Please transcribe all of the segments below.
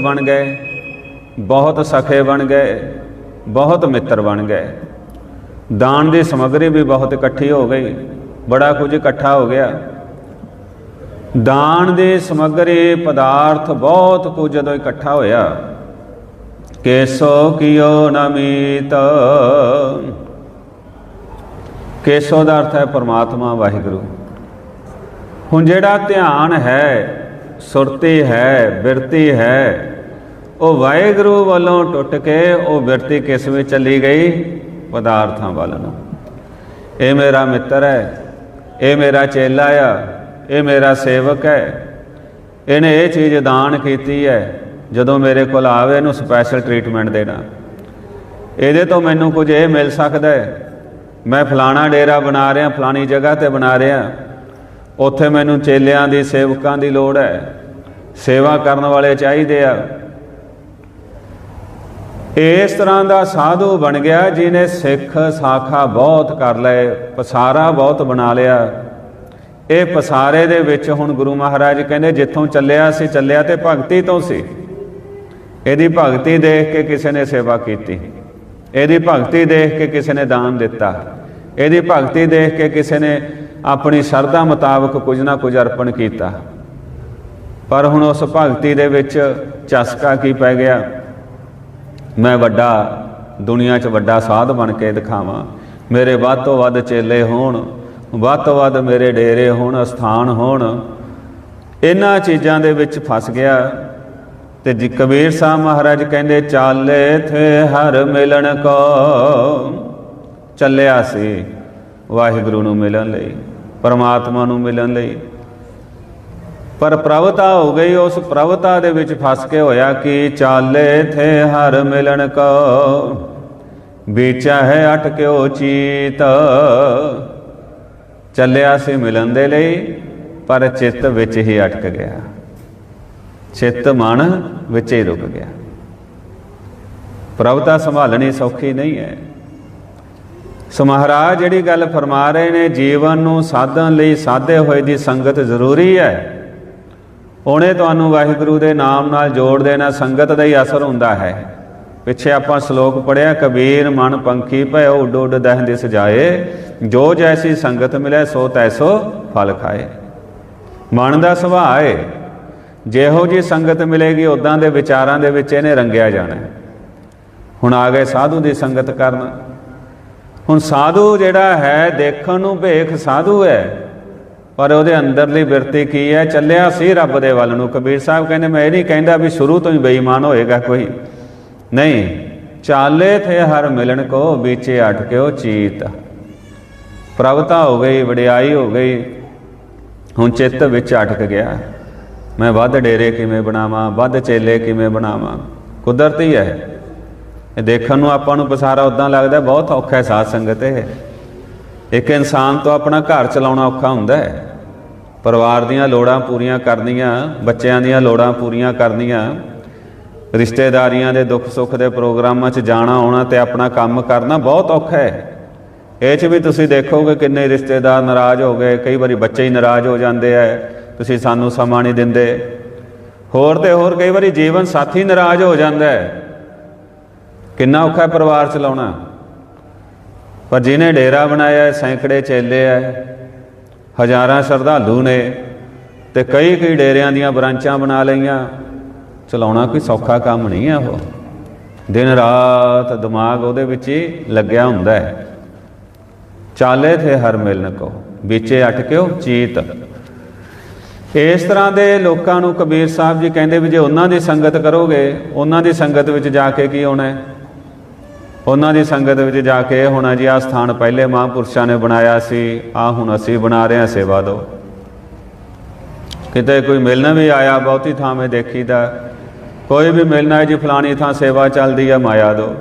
ਬਣ ਗਏ, ਬਹੁਤ ਸਖੇ ਬਣ ਗਏ, ਬਹੁਤ ਮਿੱਤਰ ਬਣ ਗਏ। ਦਾਨ ਦੀ ਸਮੱਗਰੀ ਵੀ ਬਹੁਤ ਇਕੱਠੀ ਹੋ ਗਈ, ਬੜਾ ਕੁਝ ਇਕੱਠਾ ਹੋ ਗਿਆ। ਦਾਨ ਦੀ ਸਮੱਗਰੀ ਪਦਾਰਥ ਬਹੁਤ ਕੁਝ ਜਦੋਂ ਇਕੱਠਾ ਹੋਇਆ, ਕੇਸੋ ਕਿਓ ਨਮੀਤ ਕੇਸੋ ਦਾ ਅਰਥ ਹੈ ਪਰਮਾਤਮਾ, ਵਾਹਿਗੁਰੂ। ਹੁਣ ਜਿਹੜਾ ਧਿਆਨ ਹੈ, ਸੁਰਤੀ ਹੈ, ਬਿਰਤੀ ਹੈ ਉਹ ਵਾਹਿਗੁਰੂ ਵੱਲੋਂ ਟੁੱਟ ਕੇ ਉਹ ਬਿਰਤੀ ਕਿਸ ਵਿੱਚ ਚਲੀ ਗਈ? ਪਦਾਰਥਾਂ ਵੱਲ ਨੂੰ। ਇਹ ਮੇਰਾ ਮਿੱਤਰ ਹੈ, ਇਹ ਮੇਰਾ ਚੇਲਾ ਆ, ਇਹ ਮੇਰਾ ਸੇਵਕ ਹੈ। ਇਹਨੇ ਇਹ ਚੀਜ਼ ਦਾਨ ਕੀਤੀ ਹੈ, ਜਦੋਂ ਮੇਰੇ ਕੋਲ ਆਵੇ ਇਹਨੂੰ ਸਪੈਸ਼ਲ ਟ੍ਰੀਟਮੈਂਟ ਦੇਣਾ। ਇਹਦੇ ਤੋਂ ਮੈਨੂੰ ਕੁਝ ਇਹ ਮਿਲ ਸਕਦਾ ਹੈ, ਮੈਂ ਫਲਾਣਾ ਡੇਰਾ ਬਣਾ ਰਿਹਾ, ਫਲਾਣੀ ਜਗ੍ਹਾ ਤੇ ਬਣਾ ਰਿਹਾ। ਉੱਥੇ ਮੈਨੂੰ ਚੇਲਿਆਂ ਦੀ, ਸੇਵਕਾਂ ਦੀ ਲੋੜ ਹੈ। ਸੇਵਾ ਕਰਨ ਵਾਲੇ ਚਾਹੀਦੇ ਆ। ਇਸ ਤਰ੍ਹਾਂ ਦਾ ਸਾਧੂ ਬਣ ਗਿਆ ਜਿਹਨੇ ਸਿੱਖ ਸਾਖਾ ਬਹੁਤ ਕਰ ਲਏ, ਪਸਾਰਾ ਬਹੁਤ ਬਣਾ ਲਿਆ। ਇਹ ਪਸਾਰੇ ਦੇ ਵਿੱਚ ਹੁਣ ਗੁਰੂ ਮਹਾਰਾਜ ਕਹਿੰਦੇ, ਜਿੱਥੋਂ ਚੱਲਿਆ ਸੀ, ਚੱਲਿਆ ਤੇ ਭਗਤੀ ਤੋਂ ਸੀ। ਇਹਦੀ ਭਗਤੀ ਦੇਖ ਕੇ ਕਿਸੇ ਨੇ ਸੇਵਾ ਕੀਤੀ। ਇਹਦੀ ਭਗਤੀ ਦੇਖ ਕੇ ਕਿਸੇ ਨੇ ਦਾਨ ਦਿੱਤਾ। ਇਹਦੀ ਭਗਤੀ ਦੇਖ ਕੇ ਕਿਸੇ ਨੇ ਆਪਣੀ ਸ਼ਰਧਾ ਮੁਤਾਬਕ ਕੁਝ ਨਾ ਕੁਝ ਅਰਪਣ ਕੀਤਾ। ਪਰ ਹੁਣ ਉਸ ਭਗਤੀ ਦੇ ਵਿੱਚ ਚਸਕਾ ਕੀ ਪੈ ਗਿਆ? ਮੈਂ ਵੱਡਾ, ਦੁਨੀਆ 'ਚ ਵੱਡਾ ਸਾਧ ਬਣ ਕੇ ਦਿਖਾਵਾਂ। ਮੇਰੇ ਵੱਧ ਤੋਂ ਵੱਧ ਚੇਲੇ ਹੋਣ, ਵੱਧ ਤੋਂ ਵੱਧ ਮੇਰੇ ਡੇਰੇ ਹੋਣ, ਅਸਥਾਨ ਹੋਣ। ਇਹਨਾਂ ਚੀਜ਼ਾਂ ਦੇ ਵਿੱਚ ਫਸ ਗਿਆ ਤੇ ਜੀ ਕਬੀਰ ਸਾਹਿਬ ਮਹਾਰਾਜ ਕਹਿੰਦੇ, ਚਾਲੇ ਥੇ ਹਰ ਮਿਲਣ ਕੋ। ਚੱਲਿਆ ਸੀ ਵਾਹਿਗੁਰੂ ਨੂੰ ਮਿਲਣ ਲਈ, ਪਰਮਾਤਮਾ ਨੂੰ ਮਿਲਣ ਲਈ। ਪਰ ਪ੍ਰਵਤਾ ਹੋ ਗਈ, ਉਸ ਪ੍ਰਵਤਾ ਦੇ ਵਿੱਚ ਫਸ ਕੇ ਹੋਇਆ ਕਿ? ਚਾਲੇ ਥੇ ਹਰ ਮਿਲਣ ਕੋ ਵਿਚਾ ਹੈ ਅਟਕਿਓ ਚੀਤ। ਚੱਲਿਆ ਸੀ ਮਿਲਣ ਦੇ ਲਈ, ਪਰ ਚਿੱਤ ਵਿੱਚ ਹੀ ਅਟਕ ਗਿਆ। ਚਿੱਤ ਮਨ ਵਿੱਚ ਹੀ ਰੁਕ ਗਿਆ। ਪ੍ਰਭਤਾ ਸੰਭਾਲਣੀ ਸੌਖੀ ਨਹੀਂ ਹੈ। ਸੋ ਮਹਾਰਾਜ ਜਿਹੜੀ ਗੱਲ ਫਰਮਾ ਰਹੇ ਨੇ, ਜੀਵਨ ਨੂੰ ਸਾਧਣ ਲਈ ਸਾਧੇ ਹੋਏ ਦੀ ਸੰਗਤ ਜ਼ਰੂਰੀ ਹੈ। ਉਹਨੇ ਤੁਹਾਨੂੰ ਵਾਹਿਗੁਰੂ ਦੇ ਨਾਮ ਨਾਲ ਜੋੜ ਦੇਣਾ ਸੰਗਤ ਦਾ ਹੀ ਅਸਰ ਹੁੰਦਾ ਹੈ। ਪਿੱਛੇ ਆਪਾਂ ਸ਼ਲੋਕ ਪੜਿਆ ਕਬੀਰ ਮਨ ਪੰਖੀ ਭਇਓ ਉੱਡ ਉੱਡ ਦਹਿ ਦਹਿੰਦੇ ਸਜਾਏ ਜੋ ਜੈਸੀ ਸੰਗਤ ਮਿਲੇ ਸੋ ਤੈਸੋ ਫਲ ਖਾਏ। ਮਨ ਦਾ ਸੁਭਾਅ ਹੈ ਜਿਹੋ ਜੀ ਸੰਗਤ ਮਿਲੇਗੀ ਉਦਾਂ ਦੇ ਵਿਚਾਰਾਂ ਦੇ ਵਿੱਚ ਇਹਨੇ ਰੰਗਿਆ ਜਾਣਾ ਹੁਣ ਆ ਗਏ ਸਾਧੂ ਦੀ ਸੰਗਤ ਕਰਨ। ਹੁਣ ਸਾਧੂ ਜਿਹੜਾ ਹੈ, ਦੇਖਣ ਨੂੰ ਭੇਖ ਸਾਧੂ ਹੈ। ਪਰ ਉਹਦੇ ਅੰਦਰਲੀ ਬਿਰਤੀ ਕੀ ਹੈ? ਚੱਲਿਆ ਸੀ ਰੱਬ ਦੇ ਵੱਲ ਨੂੰ। ਕਬੀਰ ਸਾਹਿਬ ਕਹਿੰਦੇ, ਮੈਂ ਇਹ ਨਹੀਂ ਕਹਿੰਦਾ ਵੀ ਸ਼ੁਰੂ ਤੋਂ ਹੀ ਬੇਈਮਾਨ ਹੋਏਗਾ ਕੋਈ। ਨਹੀਂ, ਚਾਲੇ ਥੇ ਹਰ ਮਿਲਣ ਕੋ ਵਿਚੇ ਅਟਕਿਓ ਚੀਤ। ਪ੍ਰਵਤਾ ਹੋ ਗਈ, ਵਡਿਆਈ ਹੋ ਗਈ, ਹੁਣ ਚਿੱਤ ਵਿੱਚ ਅਟਕ ਗਿਆ। ਮੈਂ ਵੱਧ ਡੇਰੇ ਕਿਵੇਂ ਬਣਾਵਾਂ? ਵੱਧ ਚੇਲੇ ਕਿਵੇਂ ਬਣਾਵਾਂ? ਕੁਦਰਤੀ ਹੈ। ਇਹ ਦੇਖਣ ਨੂੰ ਆਪਾਂ ਨੂੰ ਪਸਾਰਾ ਉਦਾਂ ਲੱਗਦਾ, ਬਹੁਤ ਔਖਾ ਹੈ ਸਾਧ ਸੰਗਤ ਇਹ। ਇੱਕ ਇਨਸਾਨ ਤੋਂ ਆਪਣਾ ਘਰ ਚਲਾਉਣਾ ਔਖਾ ਹੁੰਦਾ ਹੈ। ਪਰਿਵਾਰ ਦੀਆਂ ਲੋੜਾਂ ਪੂਰੀਆਂ ਕਰਨੀਆਂ, ਬੱਚਿਆਂ ਦੀਆਂ ਲੋੜਾਂ ਪੂਰੀਆਂ ਕਰਨੀਆਂ, ਰਿਸ਼ਤੇਦਾਰੀਆਂ ਦੇ ਦੁੱਖ ਸੁੱਖ ਦੇ ਪ੍ਰੋਗਰਾਮਾਂ 'ਚ ਜਾਣਾ, ਆਉਣਾ ਤੇ ਆਪਣਾ ਕੰਮ ਕਰਨਾ ਬਹੁਤ ਔਖਾ ਹੈ। ਇਹ 'ਚ ਵੀ ਤੁਸੀਂ ਦੇਖੋਗੇ ਕਿੰਨੇ ਰਿਸ਼ਤੇਦਾਰ ਨਾਰਾਜ਼ ਹੋ ਗਏ, ਕਈ ਵਾਰੀ ਬੱਚੇ ਹੀ ਨਾਰਾਜ਼ ਹੋ ਜਾਂਦੇ ਐ ਤੁਸੀਂ ਸਾਨੂੰ ਸਮਾਂ ਨਹੀਂ ਦਿੰਦੇ। ਹੋਰ ਤੇ ਹੋਰ ਕਈ ਵਾਰੀ ਜੀਵਨ ਸਾਥੀ ਨਾਰਾਜ਼ ਹੋ ਜਾਂਦਾ ਹੈ। ਕਿੰਨਾ ਔਖਾ ਪਰਿਵਾਰ ਚਲਾਉਣਾ। ਪਰ ਜਿਹਨੇ ਡੇਰਾ ਬਣਾਇਆ ਸੈਂਕੜੇ ਚੇਲੇ ਐ ਹਜ਼ਾਰਾਂ ਸ਼ਰਧਾਲੂ ਨੇ ਤੇ ਕਈ ਕਈ ਡੇਰਿਆਂ ਦੀਆਂ ਬ੍ਰਾਂਚਾਂ ਬਣਾ ਲਈਆਂ। ਚਲਾਉਣਾ ਕੋਈ ਸੌਖਾ ਕੰਮ ਨਹੀਂ ਹੈ ਉਹ। ਦਿਨ ਰਾਤ ਦਿਮਾਗ ਉਹਦੇ ਵਿੱਚ ਹੀ ਲੱਗਿਆ ਹੁੰਦਾ ਹੈ। ਚਾਲੇ ਥੇ ਹਰ ਮਿਲਨ ਕੋ, ਵਿਚੇ ਅਟਕਿਓ ਚੀਤ। ਇਸ ਤਰ੍ਹਾਂ ਦੇ ਲੋਕਾਂ ਨੂੰ ਕਬੀਰ ਸਾਹਿਬ ਜੀ ਕਹਿੰਦੇ ਵੀ ਜੇ ਉਹਨਾਂ ਦੀ ਸੰਗਤ ਕਰੋਗੇ, ਉਹਨਾਂ ਦੀ ਸੰਗਤ ਵਿੱਚ ਜਾ ਕੇ ਕੀ ਹੋਣਾ ਹੈ? ਉਹਨਾਂ ਦੀ ਸੰਗਤ ਵਿੱਚ ਜਾ ਕੇ ਹੁਣ ਜੀ ਆ ਸਥਾਨ ਪਹਿਲੇ ਮਹਾਂਪੁਰਸ਼ਾਂ ਨੇ ਬਣਾਇਆ ਸੀ ਆ ਹੁਣ ਅਸੀਂ ਬਣਾ ਰਹੇ ਹਾਂ, ਸੇਵਾ ਦੋ। ਕਿਤੇ ਕੋਈ ਮਿਲਣ ਵੀ ਆਇਆ, ਬਹੁਤੀ ਥਾਂ ਥਾਵੇਂ ਦੇਖੀਦਾ ਕੋਈ ਵੀ ਮਿਲਣਾ ਹੈ ਜੀ, ਫਲਾਣੀ ਥਾਂ ਸੇਵਾ ਚੱਲਦੀ ਆ, ਮਾਇਆ ਦੋ।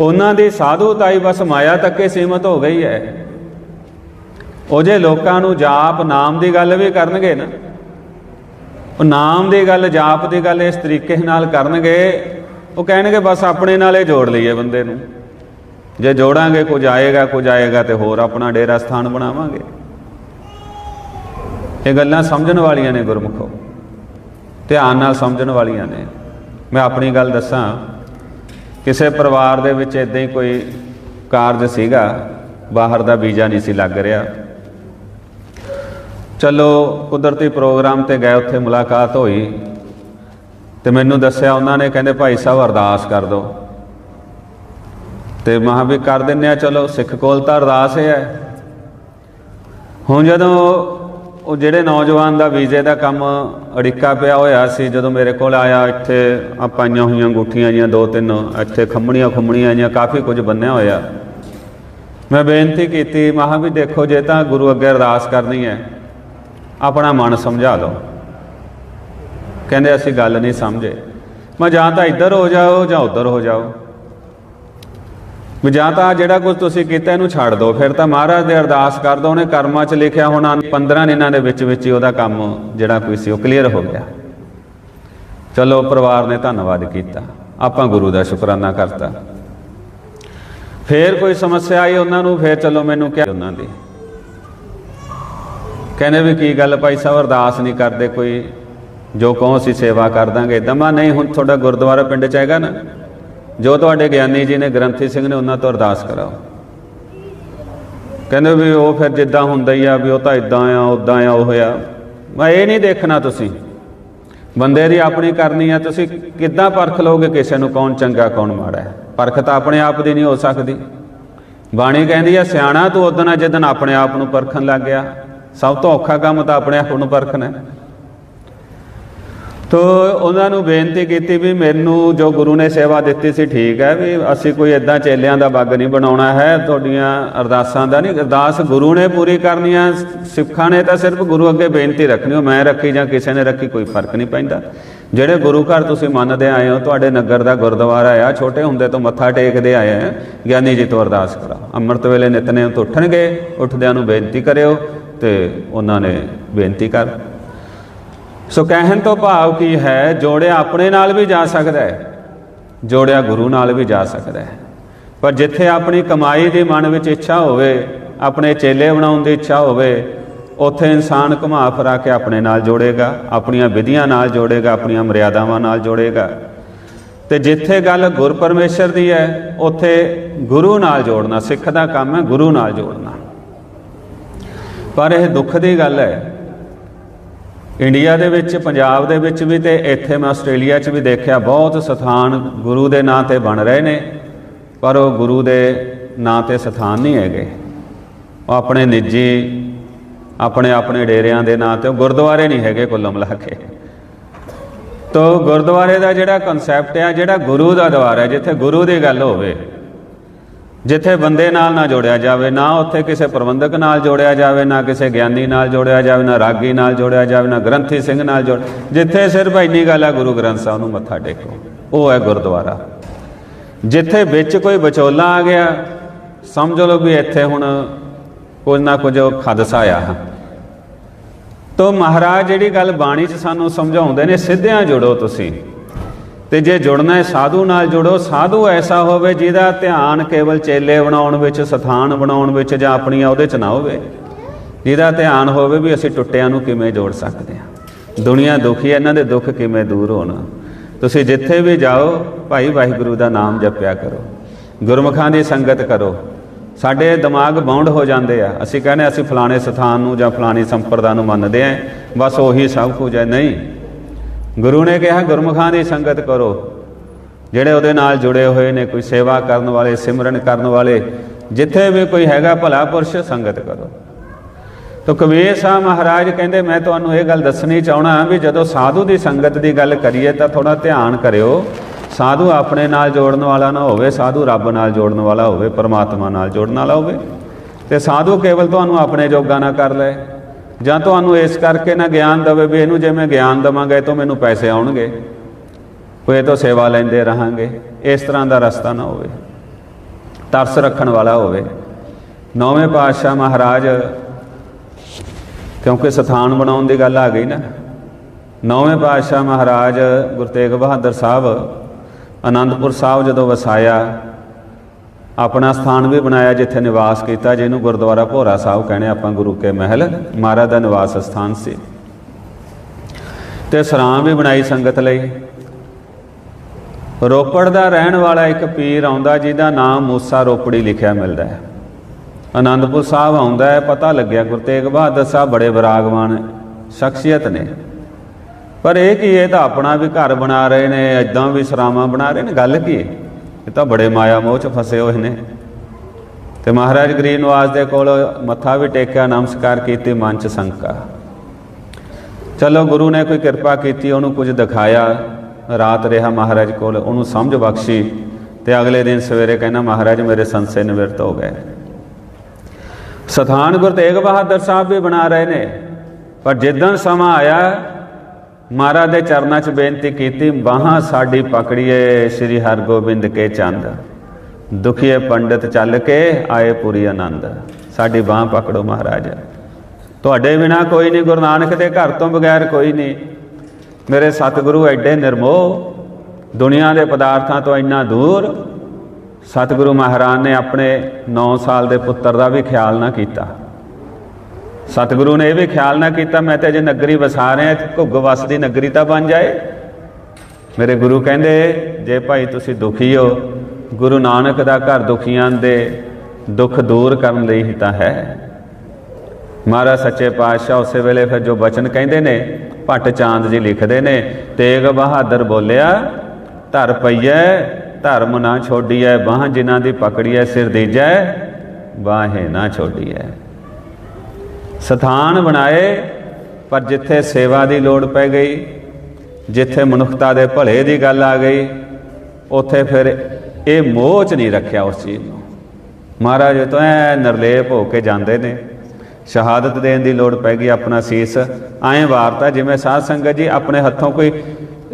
ਉਹਨਾਂ ਦੀ ਸਾਧੂਤਾਈ ਬਸ ਮਾਇਆ ਤੱਕ ਹੀ ਸੀਮਤ ਹੋ ਗਈ ਹੈ। ਉਹ ਜੇ ਲੋਕਾਂ ਨੂੰ ਜਾਪ ਨਾਮ ਦੀ ਗੱਲ ਵੀ ਕਰਨਗੇ ਨਾ। ਉਹ ਨਾਮ ਦੀ ਗੱਲ, ਜਾਪ ਦੀ ਗੱਲ ਇਸ ਤਰੀਕੇ ਨਾਲ ਕਰਨਗੇ ਉਹ ਕਹਿਣਗੇ ਬਸ ਆਪਣੇ ਨਾਲ ਹੀ ਜੋੜ ਲਈਏ ਬੰਦੇ ਨੂੰ। ਜੇ ਜੋੜਾਂਗੇ, ਕੁਝ ਆਏਗਾ ਕੁਝ ਆਏਗਾ ਤੇ ਹੋਰ ਆਪਣਾ ਡੇਰਾ ਸਥਾਨ ਬਣਾਵਾਂਗੇ। ਇਹ ਗੱਲਾਂ ਸਮਝਣ ਵਾਲੀਆਂ ਨੇ ਗੁਰਮੁਖੋ। ਧਿਆਨ ਨਾਲ ਸਮਝਣ ਵਾਲੀਆਂ ਨੇ। ਮੈਂ ਆਪਣੀ ਗੱਲ ਦੱਸਾਂ, ਕਿਸੇ ਪਰਿਵਾਰ ਦੇ ਵਿੱਚ ਇਦਾਂ ਹੀ ਕੋਈ ਕਾਰਜ ਸੀਗਾ, ਬਾਹਰ ਦਾ ਵੀਜ਼ਾ ਨਹੀਂ ਸੀ ਲੱਗ ਰਿਹਾ। ਚਲੋ, ਕੁਦਰਤੀ ਪ੍ਰੋਗਰਾਮ ਤੇ ਗਏ, ਉੱਥੇ ਮੁਲਾਕਾਤ ਹੋਈ। ਤੇ ਮੈਨੂੰ ਦੱਸਿਆ ਉਹਨਾਂ ਨੇ, ਕਹਿੰਦੇ ਭਾਈ ਸਾਹਿਬ ਅਰਦਾਸ ਕਰ ਦਿਓ। ਤੇ ਮਹਾਂ ਵੀ ਕਰ ਦਿੰਨੇ ਆ, ਚਲੋ, ਸਿੱਖ ਕੋਲ ਤਾਂ ਅਰਦਾਸ ਹੀ ਹੈ। ਹੁਣ ਜਦੋਂ ਉਹ ਜਿਹੜੇ ਨੌਜਵਾਨ ਦਾ ਵੀਜ਼ੇ ਦਾ ਕੰਮ ਅੜਿੱਕਾ ਪਿਆ ਹੋਇਆ ਸੀ, ਜਦੋਂ ਮੇਰੇ ਕੋਲ ਆਇਆ, ਇੱਥੇ ਆ ਪਾਈਆਂ ਹੋਈਆਂ ਅੰਗੂਠੀਆਂ ਜੀਆਂ ਦੋ ਤਿੰਨ, ਇੱਥੇ ਖੰਮਣੀਆਂ ਖੰਮਣੀਆਂ ਜੀਆਂ ਕਾਫੀ ਕੁਝ ਬੰਨਿਆ ਹੋਇਆ। ਮੈਂ ਬੇਨਤੀ ਕੀਤੀ ਮਹਾਂ ਵੀ ਦੇਖੋ, ਜੇ ਤਾਂ ਗੁਰੂ ਅੱਗੇ ਅਰਦਾਸ ਕਰਨੀ ਹੈ, ਆਪਣਾ ਮਨ ਸਮਝਾ ਲਓ ਕਹਿੰਦੇ ਅਸੀਂ ਗੱਲ ਨਹੀਂ ਸਮਝੇ। ਮੈਂ ਜਾਂ ਤਾਂ ਇੱਧਰ ਹੋ ਜਾਓ ਜਾਂ ਉੱਧਰ ਹੋ ਜਾਓ। ਵੀ ਜਾਂ ਤਾਂ ਜਿਹੜਾ ਕੁਝ ਤੁਸੀਂ ਕੀਤਾ ਇਹਨੂੰ ਛੱਡ ਦਿਓ ਫਿਰ ਤਾਂ ਮਹਾਰਾਜ ਦੇ ਅਰਦਾਸ ਕਰ ਦਿਓ ਉਹਨੇ ਕਰਮਾਂ 'ਚ ਲਿਖਿਆ ਹੋਣਾ 15 ਦਿਨਾਂ ਦੇ ਵਿੱਚ ਵਿੱਚ ਹੀ ਉਹਦਾ ਕੰਮ ਜਿਹੜਾ ਕੋਈ ਸੀ ਉਹ ਕਲੀਅਰ ਹੋ ਗਿਆ। ਚਲੋ ਪਰਿਵਾਰ ਨੇ ਧੰਨਵਾਦ ਕੀਤਾ, ਆਪਾਂ ਗੁਰੂ ਦਾ ਸ਼ੁਕਰਾਨਾ ਕਰਤਾ। ਫੇਰ ਕੋਈ ਸਮੱਸਿਆ ਆਈ ਉਹਨਾਂ ਨੂੰ, ਫੇਰ ਚਲੋ ਮੈਨੂੰ ਕਿਹਾ ਉਹਨਾਂ ਦੀ। ਕਹਿੰਦੇ ਵੀ ਕੀ ਗੱਲ ਭਾਈ ਸਾਹਿਬ, ਅਰਦਾਸ ਨਹੀਂ ਕਰਦੇ ਕੋਈ। ਜੋ ਕਹੋ ਅਸੀਂ ਸੇਵਾ ਕਰ ਦਾਂਗੇ। ਦਮਾ ਨਹੀਂ, ਹੁਣ ਤੁਹਾਡਾ ਗੁਰਦੁਆਰਾ ਪਿੰਡ ਚ ਹੈਗਾ ਨਾ, ਜੋ ਤੁਹਾਡੇ ਗਿਆਨੀ ਜੀ ਨੇ, ਗ੍ਰੰਥੀ ਸਿੰਘ ਨੇ ਉਹਨਾਂ ਤੋਂ ਅਰਦਾਸ ਕਰਾਓ। ਕਹਿੰਦੇ ਵੀ ਉਹ ਫਿਰ ਜਿੱਦਾਂ ਹੁੰਦਾ ਹੀ ਆ, ਵੀ ਉਹ ਤਾਂ ਇਦਾਂ ਆ ਉਦਾਂ ਆ, ਉਹ ਆ। ਮੈਂ ਇਹ ਨਹੀਂ ਦੇਖਣਾ ਤੁਸੀਂ। ਬੰਦੇ ਦੀ ਆਪਣੀ ਕਰਨੀ ਆ, ਤੁਸੀਂ ਕਿੱਦਾਂ ਪਰਖ ਲਓਗੇ ਕਿਸੇ ਨੂੰ ਕੌਣ ਚੰਗਾ, ਕੌਣ ਮਾੜਾ ਹੈ? ਪਰਖ ਤਾਂ ਆਪਣੇ ਆਪ ਦੀ ਨਹੀਂ ਹੋ ਸਕਦੀ। ਬਾਣੀ ਕਹਿੰਦੀ ਆ, ਸਿਆਣਾ ਤੂੰ ਉਦੋਂ ਆ ਜਦੋਂ ਆਪਣੇ ਆਪ ਨੂੰ ਪਰਖਣ ਲੱਗ ਗਿਆ। ਸਭ ਤੋਂ ਔਖਾ ਕੰਮ ਤਾਂ ਆਪਣੇ ਆਪ ਨੂੰ ਪਰਖਣਾ ਹੈ। ਤੋ ਉਹਨਾਂ ਨੂੰ ਬੇਨਤੀ ਕੀਤੀ ਵੀ ਮੈਨੂੰ ਜੋ ਗੁਰੂ ਨੇ ਸੇਵਾ ਦਿੱਤੀ ਸੀ ਠੀਕ ਹੈ ਵੀ ਅਸੀਂ ਕੋਈ ਇਦਾਂ ਚੇਲਿਆਂ ਦਾ ਬੱਗ ਨਹੀਂ ਬਣਾਉਣਾ ਹੈ, ਤੁਹਾਡੀਆਂ ਅਰਦਾਸਾਂ ਦਾ ਨਹੀਂ, ਅਰਦਾਸ ਗੁਰੂ ਨੇ ਪੂਰੀ ਕਰਨੀ ਆ ਸਿੱਖਾਂ ਨੇ ਤਾਂ ਸਿਰਫ ਗੁਰੂ ਅੱਗੇ ਬੇਨਤੀ ਰੱਖਣੀ, ਉਹ ਮੈਂ ਰੱਖੀ ਜਾਂ ਕਿਸੇ ਨੇ ਰੱਖੀ ਕੋਈ ਫ਼ਰਕ ਨਹੀਂ ਪੈਂਦਾ। ਜਿਹੜੇ ਗੁਰੂ ਘਰ ਤੁਸੀਂ ਮੰਨਦੇ ਆਏ ਹੋ, ਤੁਹਾਡੇ ਨਗਰ ਦਾ ਗੁਰਦੁਆਰਾ ਆ, ਛੋਟੇ ਹੁੰਦੇ ਤੋਂ ਮੱਥਾ ਟੇਕਦੇ ਆਏ ਆ, ਗਿਆਨੀ ਜੀ ਤੋਂ ਅਰਦਾਸ ਕਰਾ। ਅੰਮ੍ਰਿਤ ਵੇਲੇ ਨਿਤਨੇਮ ਤੋਂ ਉੱਠਣਗੇ, ਉੱਠਦਿਆਂ ਨੂੰ ਬੇਨਤੀ ਕਰਿਓ ਤੇ ਉਹਨਾਂ ਨੇ ਬੇਨਤੀ ਕਰ ਸੋ ਕਹਿਣ ਤੋਂ ਭਾਵ ਕੀ ਹੈ, ਜੋੜਿਆ ਆਪਣੇ ਨਾਲ ਵੀ ਜਾ ਸਕਦਾ ਹੈ, ਜੋੜਿਆ ਗੁਰੂ ਨਾਲ ਵੀ ਜਾ ਸਕਦਾ ਹੈ। ਪਰ ਜਿੱਥੇ ਆਪਣੀ ਕਮਾਈ ਦੀ ਮਨ ਵਿੱਚ ਇੱਛਾ ਹੋਵੇ, ਆਪਣੇ ਚੇਲੇ ਬਣਾਉਣ ਦੀ ਇੱਛਾ ਹੋਵੇ, ਉੱਥੇ ਇਨਸਾਨ ਘੁਮਾ ਫਿਰਾ ਕੇ ਆਪਣੇ ਨਾਲ ਜੋੜੇਗਾ, ਆਪਣੀਆਂ ਵਿਧੀਆਂ ਨਾਲ ਜੋੜੇਗਾ, ਆਪਣੀਆਂ ਮਰਿਆਦਾਵਾਂ ਨਾਲ ਜੋੜੇਗਾ। ਤੇ ਜਿੱਥੇ ਗੱਲ ਗੁਰ ਪਰਮੇਸ਼ਰ ਦੀ ਹੈ, ਉੱਥੇ ਗੁਰੂ ਨਾਲ ਜੋੜਨਾ, ਸਿੱਖ ਦਾ ਕੰਮ ਹੈ ਗੁਰੂ ਨਾਲ ਜੋੜਨਾ। ਪਰ ਇਹ ਦੁੱਖ ਦੀ ਗੱਲ ਹੈ ਇੰਡੀਆ ਦੇ ਵਿੱਚ, ਪੰਜਾਬ ਦੇ ਵਿੱਚ ਵੀ ਤੇ ਇੱਥੇ ਮੈਂ ਆਸਟ੍ਰੇਲੀਆ 'ਚ ਵੀ ਦੇਖਿਆ ਬਹੁਤ ਸਥਾਨ ਗੁਰੂ ਦੇ ਨਾਂ ਤੇ ਬਣ ਰਹੇ ਨੇ, ਪਰ ਉਹ ਗੁਰੂ ਦੇ ਨਾਂ ਤੇ ਸਥਾਨ ਨਹੀਂ ਹੈਗੇ। ਉਹ ਆਪਣੇ ਨਿੱਜੀ, ਆਪਣੇ ਆਪਣੇ ਡੇਰਿਆਂ ਦੇ ਨਾਂ ਤੇ, ਉਹ ਗੁਰਦੁਆਰੇ ਨਹੀਂ ਹੈਗੇ ਕੁੱਲ ਮਿਲਾ ਕੇ। ਤੋ ਗੁਰਦੁਆਰੇ ਦਾ ਜਿਹੜਾ ਕਨਸੈਪਟ ਹੈ ਜਿਹੜਾ ਗੁਰੂ ਦਾ ਦਵਾਰ ਹੈ ਜਿੱਥੇ ਗੁਰੂ ਦੀ ਗੱਲ ਹੋਵੇ ਜਿੱਥੇ ਬੰਦੇ ਨਾਲ ਨਾ ਜੋੜਿਆ ਜਾਵੇ, ਨਾ ਉੱਥੇ ਕਿਸੇ ਪ੍ਰਬੰਧਕ ਨਾਲ ਜੋੜਿਆ ਜਾਵੇ, ਨਾ ਕਿਸੇ ਗਿਆਨੀ ਨਾਲ ਜੋੜਿਆ ਜਾਵੇ, ਨਾ ਰਾਗੀ ਨਾਲ ਜੋੜਿਆ ਜਾਵੇ, ਨਾ ਗ੍ਰੰਥੀ ਸਿੰਘ ਨਾਲ ਜੋੜ, ਜਿੱਥੇ ਸਿਰਫ ਇੰਨੀ ਗੱਲ ਹੈ ਗੁਰੂ ਗ੍ਰੰਥ ਸਾਹਿਬ ਨੂੰ ਮੱਥਾ ਟੇਕੋ। ਉਹ ਹੈ ਗੁਰਦੁਆਰਾ। ਜਿੱਥੇ ਵਿੱਚ ਕੋਈ ਵਿਚੋਲਾ ਆ ਗਿਆ, ਸਮਝ ਲਓ ਵੀ ਇੱਥੇ ਹੁਣ ਕੁਝ ਨਾ ਕੁਝ ਖਦਸਾ ਆ। ਤੋ ਮਹਾਰਾਜ ਜਿਹੜੀ ਗੱਲ ਬਾਣੀ 'ਚ ਸਾਨੂੰ ਸਮਝਾਉਂਦੇ ਨੇ, ਸਿੱਧਿਆਂ ਜੁੜੋ ਤੁਸੀਂ। ਤੇ ਜੇ ਜੁੜਨਾ ਹੈ ਸਾਧੂ ਨਾਲ ਜੁੜੋ। ਸਾਧੂ ਐਸਾ ਹੋਵੇ ਜਿਹਦਾ ਧਿਆਨ ਕੇਵਲ ਚੇਲੇ ਬਣਾਉਣ ਵਿੱਚ, ਸਥਾਨ ਬਣਾਉਣ ਵਿੱਚ ਜਾਂ ਆਪਣੀਆਂ ਉਹਦੇ 'ਚ ਨਾ ਹੋਵੇ। ਜਿਹਦਾ ਧਿਆਨ ਹੋਵੇ ਵੀ ਅਸੀਂ ਟੁੱਟਿਆਂ ਨੂੰ ਕਿਵੇਂ ਜੋੜ ਸਕਦੇ ਹਾਂ। ਦੁਨੀਆ ਦੁਖੀ ਹੈ, ਇਹਨਾਂ ਦੇ ਦੁੱਖ ਕਿਵੇਂ ਦੂਰ ਹੋਣ। ਤੁਸੀਂ ਜਿੱਥੇ ਵੀ ਜਾਓ, ਭਾਈ ਵਾਹਿਗੁਰੂ ਦਾ ਨਾਮ ਜਪਿਆ ਕਰੋ। ਗੁਰਮੁਖਾਂ ਦੀ ਸੰਗਤ ਕਰੋ। ਸਾਡੇ ਦਿਮਾਗ ਬਾਉਂਡ ਹੋ ਜਾਂਦੇ ਆ। ਅਸੀਂ ਕਹਿੰਦੇ ਅਸੀਂ ਫਲਾਣੇ ਸਥਾਨ ਨੂੰ ਜਾਂ ਫਲਾਣੀ ਸੰਪਰਦਾ ਨੂੰ ਮੰਨਦੇ ਆਂ ਬਸ ਉਹੀ ਸਭ ਕੁਝ ਹੈ। ਨਹੀਂ ਗੁਰੂ ਨੇ ਕਿਹਾ, ਗੁਰਮੁਖਾਂ ਦੀ ਸੰਗਤ ਕਰੋ। ਜਿਹੜੇ ਉਹਦੇ ਨਾਲ ਜੁੜੇ ਹੋਏ ਨੇ, ਕੋਈ ਸੇਵਾ ਕਰਨ ਵਾਲੇ, ਸਿਮਰਨ ਕਰਨ ਵਾਲੇ, ਜਿੱਥੇ ਵੀ ਕੋਈ ਹੈਗਾ, ਭਲਾ ਪੁਰਸ਼ ਸੰਗਤ ਕਰੋ। ਤੋ ਕਬੀਰ ਸਾਹਿਬ ਮਹਾਰਾਜ ਕਹਿੰਦੇ, ਮੈਂ ਤੁਹਾਨੂੰ ਇਹ ਗੱਲ ਦੱਸਣੀ ਚਾਹਣਾ ਵੀ ਜਦੋਂ ਸਾਧੂ ਦੀ ਸੰਗਤ ਦੀ ਗੱਲ ਕਰੀਏ, ਤਾਂ ਥੋੜਾ ਧਿਆਨ ਕਰਿਓ। ਸਾਧੂ ਆਪਣੇ ਨਾਲ ਜੋੜਨ ਵਾਲਾ ਨਾ ਹੋਵੇ, ਸਾਧੂ ਰੱਬ ਨਾਲ ਜੋੜਨ ਵਾਲਾ ਹੋਵੇ, ਪਰਮਾਤਮਾ ਨਾਲ ਜੋੜਨ ਵਾਲਾ ਹੋਵੇ। ਤੇ ਸਾਧੂ ਕੇਵਲ ਤੁਹਾਨੂੰ ਆਪਣੇ ਜੋਗਾ ਨਾ ਕਰ ਲੈ ਜਾਂ ਤੁਹਾਨੂੰ ਇਸ ਕਰਕੇ ਨਾ ਗਿਆਨ ਦਵੇ ਵੀ ਇਹਨੂੰ ਜੇ ਮੈਂ ਗਿਆਨ ਦਵਾਂਗਾ, ਇਹ ਤੋਂ ਮੈਨੂੰ ਪੈਸੇ ਆਉਣਗੇ। ਕੋਈ ਇਹ ਤੋਂ ਸੇਵਾ ਲੈਂਦੇ ਰਹਾਂਗੇ। ਇਸ ਤਰ੍ਹਾਂ ਦਾ ਰਸਤਾ ਨਾ ਹੋਵੇ। ਤਰਸ ਰੱਖਣ ਵਾਲਾ ਹੋਵੇ। ਨੌਵੇਂ ਪਾਤਸ਼ਾਹ ਮਹਾਰਾਜ, ਕਿਉਂਕਿ ਸਥਾਨ ਬਣਾਉਣ ਦੀ ਗੱਲ ਆ ਗਈ ਨਾ, ਨੌਵੇਂ ਪਾਤਸ਼ਾਹ ਮਹਾਰਾਜ ਗੁਰੂ ਤੇਗ ਬਹਾਦਰ ਸਾਹਿਬ ਆਨੰਦਪੁਰ ਸਾਹਿਬ ਜਦੋਂ ਵਸਾਇਆ ਆਪਣਾ ਸਥਾਨ ਵੀ ਬਣਾਇਆ ਜਿੱਥੇ ਨਿਵਾਸ ਕੀਤਾ, ਜਿਹਨੂੰ ਗੁਰਦੁਆਰਾ ਭੋਰਾ ਸਾਹਿਬ ਕਹਿੰਦੇ ਆਪਾਂ ਗੁਰੂ ਕੇ ਮਹਿਲ। ਮਹਾਰਾਜ ਦਾ ਨਿਵਾਸ ਸਥਾਨ ਸੀ। ਤੇ ਸਰਾਂ ਵੀ ਬਣਾਈ ਸੰਗਤ ਲਈ। ਰੋਪੜ ਦਾ ਰਹਿਣ ਵਾਲਾ ਇੱਕ ਪੀਰ ਆਉਂਦਾ, ਜਿਹਦਾ ਨਾਮ ਮੂਸਾ ਰੋਪੜੀ ਲਿਖਿਆ ਮਿਲਦਾ ਹੈ। ਆਨੰਦਪੁਰ ਸਾਹਿਬ ਆਉਂਦਾ ਹੈ, ਪਤਾ ਲੱਗਿਆ ਗੁਰੂ ਤੇਗ ਬਹਾਦਰ ਸਾਹਿਬ ਬੜੇ ਵਿਰਾਗਵਾਨ ਸ਼ਖਸੀਅਤ ਨੇ। ਪਰ ਇਹ ਕੀ ਇਹ ਤਾਂ ਆਪਣਾ ਵੀ ਘਰ ਬਣਾ ਰਹੇ ਨੇ ਐਦਾਂ ਵੀ ਸਰਾਵਾਂ ਬਣਾ ਰਹੇ ਨੇ, ਗੱਲ ਕੀ ਹੈ? ਇਹ ਤਾਂ ਬੜੇ ਮਾਇਆ ਮੋਹ ਚ ਫਸੇ ਹੋਏ ਨੇ। ਤੇ ਮਹਾਰਾਜ ਗਰੀਬ ਨਿਵਾਸ ਦੇ ਕੋਲ ਮੱਥਾ ਵੀ ਟੇਕਿਆ, ਨਮਸਕਾਰ ਕੀਤੀ, ਮਨ ਚ ਸੰਕਾ। ਚਲੋ ਗੁਰੂ ਨੇ ਕੋਈ ਕਿਰਪਾ ਕੀਤੀ, ਉਹਨੂੰ ਕੁਝ ਦਿਖਾਇਆ। ਰਾਤ ਰਿਹਾ ਮਹਾਰਾਜ ਕੋਲ, ਉਹਨੂੰ ਸਮਝ ਬਖਸ਼ੀ ਤੇ ਅਗਲੇ ਦਿਨ ਸਵੇਰੇ ਕਹਿੰਦਾ, ਮਹਾਰਾਜ, ਮੇਰੇ ਸੰਸੇ ਨਿਵਰਤ ਹੋ ਗਏ। ਸਥਾਨ ਗੁਰੂ ਤੇਗ ਬਹਾਦਰ ਸਾਹਿਬ ਵੀ ਬਣਾ ਰਹੇ ਨੇ, ਪਰ ਜਿੱਦਣ ਸਮਾਂ ਆਇਆ ਮਹਾਰਾਜ ਦੇ ਚਰਨਾਂ 'ਚ ਬੇਨਤੀ ਕੀਤੀ, ਬਾਹਾਂ ਸਾਡੀ ਪਕੜੀਏ ਸ੍ਰੀ ਹਰਗੋਬਿੰਦ ਕੇ ਚੰਦ। ਦੁਖੀਏ ਪੰਡਤ ਚੱਲ ਕੇ ਆਏ ਪੂਰੀ ਆਨੰਦ। ਸਾਡੀ ਬਾਹ ਪਕੜੋ ਮਹਾਰਾਜ। ਤੁਹਾਡੇ ਬਿਨਾ ਕੋਈ ਨਹੀਂ, ਗੁਰੂ ਨਾਨਕ ਦੇ ਘਰ ਤੋਂ ਬਗੈਰ ਕੋਈ ਨਹੀਂ। ਮੇਰੇ ਸਤਿਗੁਰੂ ਐਡੇ ਨਿਰਮੋਹ, ਦੁਨੀਆ ਦੇ ਪਦਾਰਥਾਂ ਤੋਂ ਇੰਨਾ ਦੂਰ। ਸਤਿਗੁਰੂ ਮਹਾਰਾਜ ਨੇ ਆਪਣੇ 9 ਸਾਲ ਦੇ ਪੁੱਤਰ ਦਾ ਵੀ ਖਿਆਲ ਨਾ ਕੀਤਾ। ਸਤਿਗੁਰੂ ਨੇ ਇਹ ਵੀ ਖਿਆਲ ਨਾ ਕੀਤਾ, ਮੈਂ ਤਾਂ ਅਜੇ ਨਗਰੀ ਵਸਾ ਰਿਹਾ ਘੁੱਗ ਵਸਦੀ ਨਗਰੀ ਤਾਂ ਬਣ ਜਾਏ। ਮੇਰੇ ਗੁਰੂ ਕਹਿੰਦੇ, ਜੇ ਭਾਈ ਤੁਸੀਂ ਦੁਖੀ ਹੋ, ਗੁਰੂ ਨਾਨਕ ਦਾ ਘਰ ਦੁਖੀਆਂ ਦੇ ਦੁੱਖ ਦੂਰ ਕਰਨ ਲਈ ਹੀ ਤਾਂ ਹੈ। ਮਹਾਰਾਜ ਸੱਚੇ ਪਾਤਸ਼ਾਹ ਉਸੇ ਵੇਲੇ ਫਿਰ ਜੋ ਬਚਨ ਕਹਿੰਦੇ ਨੇ, ਭੱਟ ਚਾਂਦ ਜੀ ਲਿਖਦੇ ਨੇ, ਤੇਗ ਬਹਾਦਰ ਬੋਲਿਆ, ਧਰ ਪਈਐ, ਧਰਮ ਨਾ ਛੋਡੀਐ, ਬਾਹ ਜਿਨ੍ਹਾਂ ਦੀ ਪਕੜੀਐ, ਸਿਰ ਦੀਜੈ, ਬਾਹੇ ਨਾ ਛੋਡੀਐ। ਸਥਾਨ ਬਣਾਏ, ਪਰ ਜਿੱਥੇ ਸੇਵਾ ਦੀ ਲੋੜ ਪੈ ਗਈ, ਜਿੱਥੇ ਮਨੁੱਖਤਾ ਦੇ ਭਲੇ ਦੀ ਗੱਲ ਆ ਗਈ, ਉੱਥੇ ਫਿਰ ਇਹ ਮੋਹ ਚ ਨਹੀਂ ਰੱਖਿਆ ਉਸ ਚੀਜ਼ ਨੂੰ। ਮਹਾਰਾਜ ਤੋਂ ਐ ਨਿਰਲੇਪ ਹੋ ਕੇ ਜਾਂਦੇ ਨੇ। ਸ਼ਹਾਦਤ ਦੇਣ ਦੀ ਲੋੜ ਪੈ ਗਈ ਆਪਣਾ ਸੀਸ। ਐਂ ਵਾਰਤਾ, ਜਿਵੇਂ ਸਾਧ ਸੰਗਤ ਜੀ ਆਪਣੇ ਹੱਥੋਂ ਕੋਈ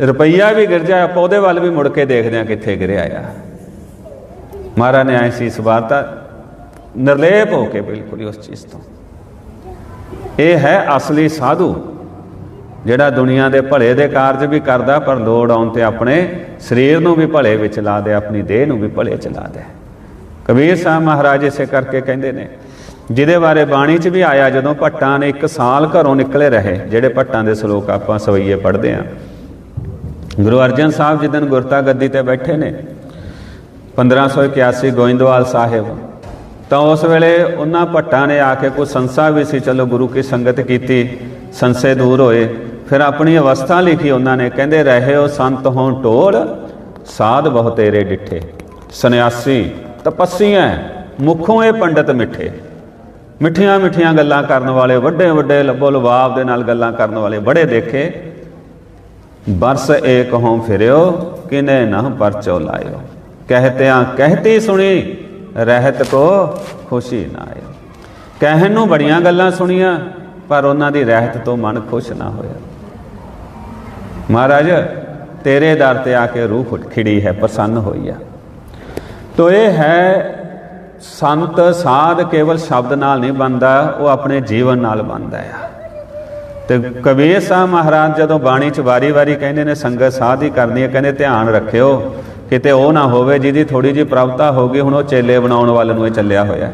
ਰੁਪਈਆ ਵੀ ਗਿਰ ਜਾਏ, ਆਪਾਂ ਉਹਦੇ ਵੱਲ ਵੀ ਮੁੜ ਕੇ ਦੇਖਦੇ ਆ ਕਿੱਥੇ ਗਿਰਿਆ ਆ। ਮਹਾਰਾਜ ਨੇ ਐਂ ਸੀਸ ਵਾਰਤਾ। ਨਿਰਲੇਪ ਹੋ ਕੇ ਬਿਲਕੁਲ ਹੀ ਉਸ ਚੀਜ਼ ਤੋਂ। ਇਹ ਹੈ ਅਸਲੀ ਸਾਧੂ, ਜਿਹੜਾ ਦੁਨੀਆ ਦੇ ਭਲੇ ਦੇ ਕਾਰਜ ਵੀ ਕਰਦਾ, ਪਰ ਲੋੜ ਆਉਣ ਤੇ ਆਪਣੇ ਸਰੀਰ ਨੂੰ ਵੀ ਭਲੇ ਵਿੱਚ ਲਾ ਦੇ, ਆਪਣੀ ਦੇਹ ਨੂੰ ਵੀ ਭਲੇ ਚ ਲਾ ਦੇ। ਕਬੀਰ ਸਾਹਿਬ ਮਹਾਰਾਜ ਇਸੇ ਕਰਕੇ ਕਹਿੰਦੇ ਨੇ, ਜਿਹਦੇ ਬਾਰੇ ਬਾਣੀ 'ਚ ਵੀ ਆਇਆ, ਜਦੋਂ ਭੱਟਾਂ ਨੇ ਇੱਕ ਸਾਲ ਘਰੋਂ ਨਿਕਲੇ ਰਹੇ, ਜਿਹੜੇ ਭੱਟਾਂ ਦੇ ਸ਼ਲੋਕ ਆਪਾਂ ਸਵਈਏ ਪੜ੍ਹਦੇ ਆਂ। ਗੁਰੂ ਅਰਜਨ ਸਾਹਿਬ ਜਿੱਦਨ ਗੁਰਤਾ ਗੱਦੀ ਤੇ ਬੈਠੇ ਨੇ 1581 ਗੋਇੰਦਵਾਲ ਸਾਹਿਬ ਤਾਂ ਉਸ ਵੇਲੇ ਉਹਨਾਂ ਭੱਟਾਂ ਨੇ ਆ ਕੇ ਕੋਈ ਸੰਸਾ ਵੀ ਸੀ, ਚਲੋ ਗੁਰੂ ਕੀ ਸੰਗਤ ਕੀਤੀ, ਸੰਸੇ ਦੂਰ ਹੋਏ। ਫਿਰ ਆਪਣੀ ਅਵਸਥਾ ਲਿਖੀ ਉਹਨਾਂ ਨੇ, ਕਹਿੰਦੇ ਰਹੇ ਹੋ ਸੰਤ ਹੋਂ ਢੋਲ, ਸਾਧ ਬਹੁ ਤੇਰੇ ਡਿੱਠੇ। ਸੰਨਿਆਸੀ ਤਪੱਸੀਆਂ ਮੁਖੋਂ ਇਹ ਪੰਡਤ ਮਿੱਠੇ। ਮਿੱਠੀਆਂ ਮਿੱਠੀਆਂ ਗੱਲਾਂ ਕਰਨ ਵਾਲੇ, ਵੱਡੇ ਵੱਡੇ ਲੱਭੋ ਲਵਾਬ ਦੇ ਨਾਲ ਗੱਲਾਂ ਕਰਨ ਵਾਲੇ ਬੜੇ ਦੇਖੇ। ਬਰਸ ਏਕ ਹੋਂ ਫਿਰਿਓ, ਕਿਨੇ ਨਾ ਪਰਚੋ ਲਾਇਓ। ਕਹਤਿਆਂ ਕਹਤੀ ਸੁਣੀ ਰਹਿਤ ਕੋ ਖੁਸ਼ੀ ਨਾ ਆਇਓ ਕਹਿਣ ਨੂੰ ਬੜੀਆਂ ਗੱਲਾਂ ਸੁਣੀਆਂ, ਪਰ ਉਹਨਾਂ ਦੀ ਰਹਿਤ ਤੋਂ ਮਨ ਖੁਸ਼ ਨਾ ਹੋਇਆ। ਮਹਾਰਾਜ, ਤੇਰੇ ਦਰ ਤੇ ਆ ਕੇ ਰੂਹ ਖਿੜੀ ਹੈ, ਪ੍ਰਸੰਨ ਹੋਈ ਆ ਤੋ ਇਹ ਹੈ, ਸੰਤ ਸਾਧ ਕੇਵਲ ਸ਼ਬਦ ਨਾਲ ਨਹੀਂ ਬਣਦਾ, ਉਹ ਆਪਣੇ ਜੀਵਨ ਨਾਲ ਬਣਦਾ ਆ। ਤੇ ਕਬੀਰ ਸਾਹਿਬ ਮਹਾਰਾਜ ਜਦੋਂ ਬਾਣੀ ਚ ਵਾਰੀ-ਵਾਰੀ ਕਹਿੰਦੇ ਨੇ, ਸੰਗਤ ਸਾਧ ਹੀ ਕਰਨੀ ਹੈ, ਕਹਿੰਦੇ ਧਿਆਨ ਰੱਖਿਓ। ਕਿਤੇ ਉਹ ਨਾ ਹੋਵੇ ਜਿਹਦੀ ਥੋੜੀ ਜਿਹੀ ਪ੍ਰਭਤਾ ਹੋ ਗਈ, ਹੁਣ ਉਹ ਚੇਲੇ ਬਣਾਉਣ ਵਾਲੇ ਨੂੰ ਇਹ ਚੱਲਿਆ ਹੋਇਆ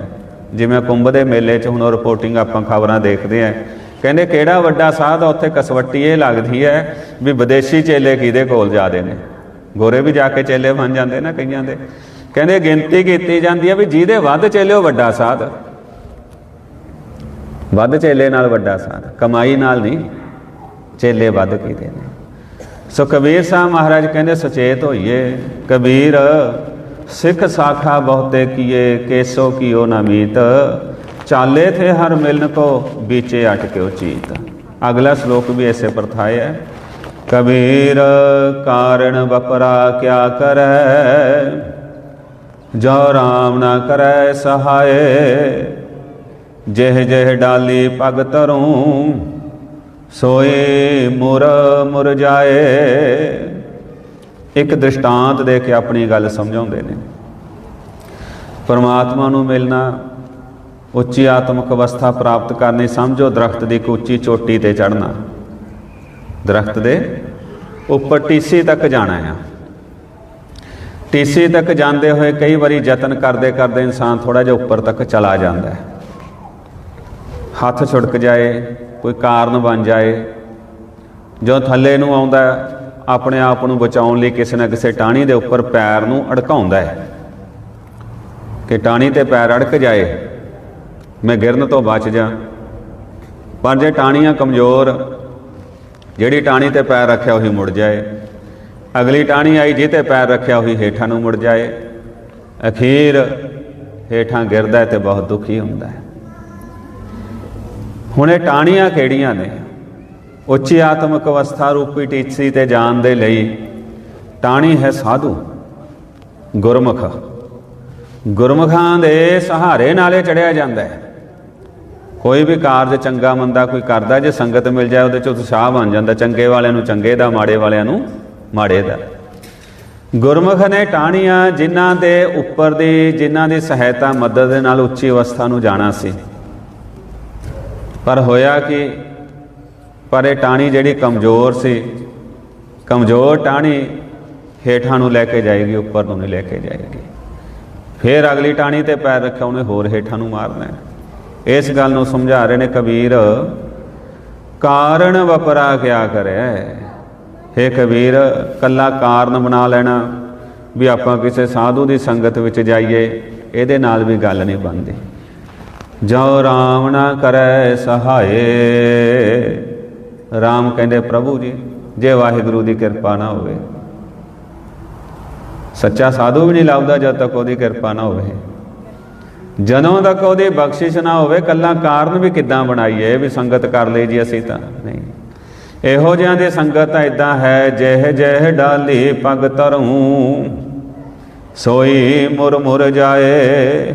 ਜਿਵੇਂ ਕੁੰਭ ਦੇ ਮੇਲੇ 'ਚ ਹੁਣ ਉਹ ਰਿਪੋਰਟਿੰਗ ਆਪਾਂ ਖਬਰਾਂ ਦੇਖਦੇ ਆਂ ਕਹਿੰਦੇ ਕਿਹੜਾ ਵੱਡਾ ਸਾਧ ਉੱਥੇ ਕਸਵੱਟੀ ਇਹ ਲੱਗਦੀ ਹੈ ਵੀ ਵਿਦੇਸ਼ੀ ਚੇਲੇ ਕਿਹਦੇ ਕੋਲ ਜਾਦੇ ਨੇ? ਗੋਰੇ ਵੀ ਜਾ ਕੇ ਚੇਲੇ ਬਣ ਜਾਂਦੇ ਨਾ ਕਈਆਂ ਦੇ। ਕਹਿੰਦੇ ਗਿਣਤੀ ਕੀਤੀ ਜਾਂਦੀ ਹੈ ਵੀ ਜਿਹਦੇ ਵੱਧ ਚੇਲੇ ਉਹ ਵੱਡਾ ਸਾਧ। ਵੱਧ ਚੇਲੇ ਨਾਲ ਵੱਡਾ ਸਾਧ, ਕਮਾਈ ਨਾਲ ਨਹੀਂ, ਚੇਲੇ ਵੱਧ ਕੀਤੇ ਨੇ? ਸੋ ਕਬੀਰ ਸਾਹਿਬ ਮਹਾਰਾਜ ਕਹਿੰਦੇ, ਸੁਚੇਤ ਹੋਈਏ। ਕਬੀਰ, ਸਿੱਖ ਸਾਖਾ ਬਹੁਤੇ ਕੀਏ, ਕੇਸੋ ਕੀਓ ਨਾ ਮੀਤ। ਚਾਲੇ ਥੇ ਹਰ ਮਿਲਨ ਕੋ ਵਿਚੇ ਅਟਕਿਓ ਚੀਤ। ਅਗਲਾ ਸ਼ਲੋਕ ਵੀ ਐਸੇ ਪ੍ਰਥਾਏ ਹੈ। ਕਬੀਰ, ਕਾਰਣ ਵਪਰਾ ਕਿਆ ਕਰੈ? ਜੋ ਰਾਮ ਨਾ ਕਰੈ ਸਹਾਏ। ਜਿਹ ਜਿਹ ਡਾਲੀ ਪਗ ਧਰੂੰ ਸੋਏ ਮੁਰ ਮੁਰ ਜਾਏ। ਇੱਕ ਦ੍ਰਿਸ਼ਟਾਂਤ ਦੇ ਕੇ ਆਪਣੀ ਗੱਲ ਸਮਝਾਉਂਦੇ ਨੇ। ਪਰਮਾਤਮਾ ਨੂੰ ਮਿਲਣਾ, ਉੱਚੀ ਆਤਮਿਕ ਅਵਸਥਾ ਪ੍ਰਾਪਤ ਕਰਨੀ, ਸਮਝੋ ਦਰਖਤ ਦੀ ਇੱਕ ਉੱਚੀ ਚੋਟੀ ਤੇ ਚੜਨਾ ਦਰਖਤ ਦੇ ਉੱਪਰ ਟੀਸੀ ਤੱਕ ਜਾਣਾ ਆ। ਟੀਸੀ ਤੱਕ ਜਾਂਦੇ ਹੋਏ ਕਈ ਵਾਰੀ ਯਤਨ ਕਰਦੇ ਕਰਦੇ ਇਨਸਾਨ ਥੋੜਾ ਜਿਹਾ ਉੱਪਰ ਤੱਕ ਚਲਾ ਜਾਂਦਾ ਹੈ। ਹੱਥ ਛੁੜਕ ਜਾਏ ਕੋਈ ਕਾਰਨ ਬਣ ਜਾਏ, ਜਦੋਂ ਥੱਲੇ ਨੂੰ ਆਉਂਦਾ ਆਪਣੇ ਆਪ ਨੂੰ ਬਚਾਉਣ ਲਈ ਕਿਸੇ ਨਾ ਕਿਸੇ ਟਾਹਣੀ ਦੇ ਉੱਪਰ ਪੈਰ ਨੂੰ ਅੜਕਾਉਂਦਾ ਹੈ। ਕਿ ਟਾਹਣੀ ਤੇ ਪੈਰ ਅੜਕ ਜਾਏ, ਮੈਂ ਗਿਰਨ ਤੋਂ ਬਚ ਜਾ। ਪਰ ਜੇ ਟਾਹਣੀਆਂ ਕਮਜ਼ੋਰ, ਜਿਹੜੀ ਟਾਹਣੀ ਤੇ ਪੈਰ ਰੱਖਿਆ ਉਹੀ ਮੁੜ ਜਾਏ। ਅਗਲੀ ਟਾਹਣੀ ਆਈ ਜਿਹਤੇ ਪੈਰ ਰੱਖਿਆ ਉਹੀ ਹੇਠਾਂ ਨੂੰ ਮੁੜ ਜਾਏ। ਅਖੀਰ ਹੇਠਾਂ ਗਿਰਦਾ ਹੈ ਤੇ ਬਹੁਤ ਦੁਖੀ ਹੁੰਦਾ ਹੈ। ਹੁਣ ਇਹ ਟਾਹਣੀਆਂ ਕਿਹੜੀਆਂ ਨੇ? ਉੱਚੀ ਆਤਮਿਕ ਅਵਸਥਾ ਰੂਪੀ ਟੀਚੀ ਤੇ ਜਾਣ ਦੇ ਲਈ ਟਾਹਣੀ ਹੈ ਸਾਧੂ। ਗੁਰਮੁਖ। ਗੁਰਮੁਖਾਂ ਦੇ ਸਹਾਰੇ ਨਾਲੇ ਚੜਿਆ ਜਾਂਦਾ ਹੈ। ਕੋਈ ਵੀ ਕਾਰਜ ਚੰਗਾ ਮੰਦਾ ਕੋਈ ਕਰਦਾ, ਜੇ ਸੰਗਤ ਮਿਲ ਜਾਏ ਉਹਦੇ ਚ ਉਤਸ਼ਾਹ ਬਣ ਜਾਂਦਾ, ਚੰਗੇ ਵਾਲਿਆਂ ਨੂੰ ਚੰਗੇ ਦਾ, ਮਾੜੇ ਵਾਲਿਆਂ ਨੂੰ ਮਾੜੇ ਦਾ। ਗੁਰਮੁਖ ਨੇ ਟਾਹਣੀਆਂ ਜਿਨ੍ਹਾਂ ਦੇ ਉੱਪਰ ਦੀ, ਜਿਨ੍ਹਾਂ ਦੀ ਸਹਾਇਤਾ, ਮਦਦ ਦੇ ਨਾਲ ਉੱਚੀ ਅਵਸਥਾ ਨੂੰ ਜਾਣਾ ਸੀ। ਪਰ ਹੋਇਆ ਕਿ? ਪਰ ਇਹ ਟਾਹਣੀ ਜਿਹੜੀ ਕਮਜ਼ੋਰ ਸੀ, ਕਮਜ਼ੋਰ ਟਾਹਣੀ ਹੇਠਾਂ ਨੂੰ ਲੈ ਕੇ ਜਾਏਗੀ, ਉੱਪਰ ਨੂੰ ਨਹੀਂ ਲੈ ਕੇ ਜਾਏਗੀ। ਫਿਰ ਅਗਲੀ ਟਾਹਣੀ ਤੇ ਪੈਰ ਰੱਖਿਆ, ਉਹਨੇ ਹੋਰ ਹੇਠਾਂ ਨੂੰ ਮਾਰਨਾ ਹੈ ਇਸ ਗੱਲ ਨੂੰ ਸਮਝਾ ਰਹੇ ਨੇ ਕਬੀਰ, ਕਾਰਨ ਵਪਰਾ ਕਿਆ ਕਰਿਆ ਹੇ ਕਬੀਰ, ਕੱਲਾ ਕਾਰਨ ਬਣਾ ਲੈਣਾ ਵੀ ਆਪਾਂ ਕਿਸੇ ਸਾਧੂ ਦੀ ਸੰਗਤ ਵਿੱਚ ਜਾਈਏ, ਇਹਦੇ ਨਾਲ ਵੀ ਗੱਲ ਨਹੀਂ ਬਣਦੀ। ਜੋ ਰਾਮ ਨਾ ਕਰੈ ਸਹਾਏ। ਰਾਮ ਕਹਿੰਦੇ, ਪ੍ਰਭੂ ਜੀ, ਜੇ ਵਾਹਿਗੁਰੂ ਦੀ ਕਿਰਪਾ ਨਾ ਹੋਵੇ, ਸੱਚਾ ਸਾਧੂ ਵੀ ਨਹੀਂ ਲੱਭਦਾ ਜਦ ਤੱਕ ਉਹਦੀ ਕਿਰਪਾ ਨਾ ਹੋਵੇ। ਜਦੋਂ ਤੱਕ ਉਹਦੀ ਬਖਸ਼ਿਸ਼ ਨਾ ਹੋਵੇ ਕੱਲਾ ਕਾਰਨ ਵੀ ਕਿੱਦਾਂ ਬਣਾਈਏ, ਵੀ ਸੰਗਤ ਕਰ ਲਈ ਜੀ ਅਸੀਂ ਤਾਂ। ਨਹੀਂ। ਇਹੋ ਜਿਹਾਂ ਦੀ ਸੰਗਤ ਤਾਂ ਇਦਾਂ ਹੈ, ਜਹ ਜਹ ਡਾਲੀ ਪਗ ਧਰੂੰ ਸੋਈ ਮੁਰ ਮੁਰ ਜਾਏ।